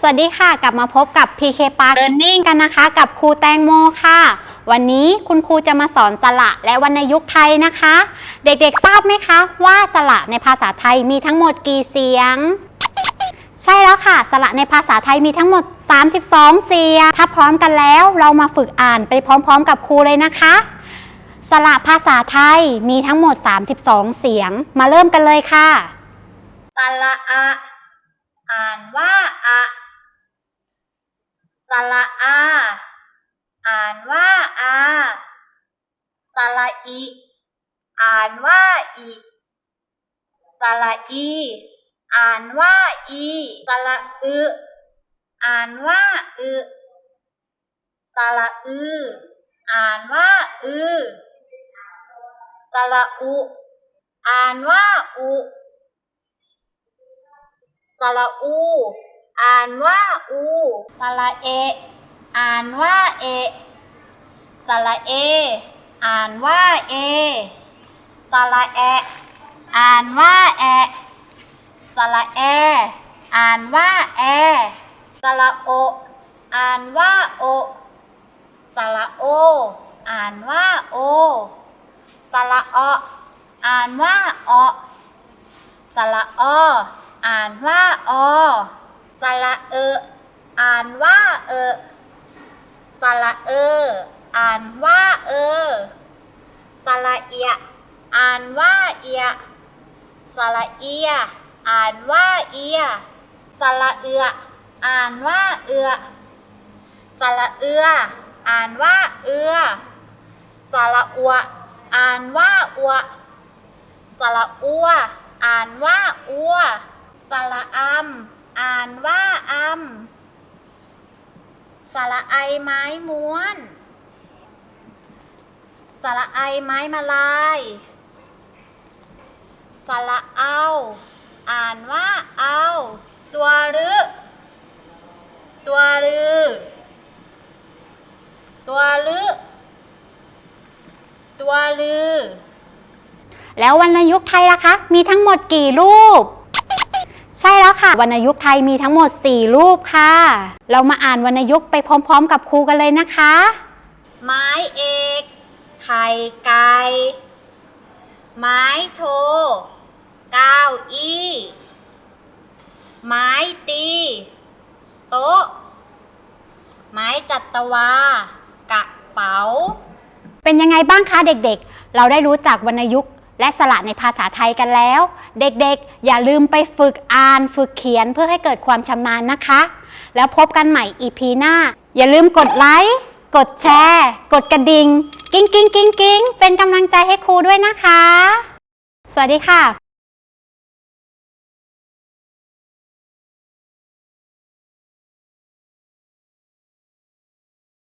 สวัสดีค่ะ กลับมาพบกับ PK Park Learning กันนะคะ กับครูแตงโมค่ะ วันนี้คุณครูจะมาสอนสระและวรรณยุกต์ไทยนะคะ เด็กๆทราบไหมคะ ว่าสระในภาษาไทยมีทั้งหมดกี่เสียง ใช่แล้วค่ะ สระในภาษาไทยมีทั้งหมด 32 เสียง ถ้าพร้อมกันแล้วเรามาฝึกอ่านไปพร้อม ๆ กับครูเลยนะคะ สระภาษาไทยมีทั้งหมด 32 เสียง มาเริ่มกันเลยค่ะ สระอะ อ่านว่าอะ สระอา อ่านว่าอาสระอี อ่านว่าอีสระอี อ่านว่าอีสระอึอ่านว่าอึสระอือ อ่านว่าอือสระอุ อ่านว่าอุสระอู อ่านว่าอูสระเอ อ่านว่าเอสระเอ อ่านว่าเอสระแอ อ่านว่าแอสระแอ อ่านว่าแอสระโอ อ่านว่าโอสระโอ อ่านว่าโอสระออ่านว่าอสระออ่านว่าออานว่าเออสระเออ อ่านว่าเออสระเอีย อ่านว่าเอียสระเอีย อ่านว่าเอียสระเอือ อ่านว่าเอือสระเอือ อ่านว่าเอือสระอัว อ่านว่าอัวสระอัว อ่านว่าอัวสระอำอ่านว่าอำ สระไอไม้ม้วน สระไอไม้มาลาย สระเอา อ่านว่าเอา ตัวรึตัวรือตัวลึตัวลือแล้ววรรณยุกต์ไทยล่ะคะ มีทั้งหมดกี่รูป วรรณยุกต์ไทยมีทั้งหมด 4 รูปค่ะ เรามาอ่านวรรณยุกต์ไปพร้อมๆ กับครูกันเลยนะคะ ไม้เอก ไข่ไก่ไม้โทเก้าอี้ ไม้ตี โต๊ะ ไม้จัตวา กระเป๋า เป็นยังไงบ้างคะเด็กๆ เราได้รู้จักวรรณยุกต์ และสระในภาษาไทยกันแล้ว เด็กๆ อย่าลืมไปฝึกอ่านฝึกเขียนเพื่อให้เกิดความชำนาญนะคะ แล้วพบกันใหม่ EP หน้า อย่าลืมกดไลค์กดแชร์ กดกระดิ่ง กิ้งกิ้งกิ้งกิ้งเป็นกำลังใจให้ครูด้วยนะคะ สวัสดีค่ะ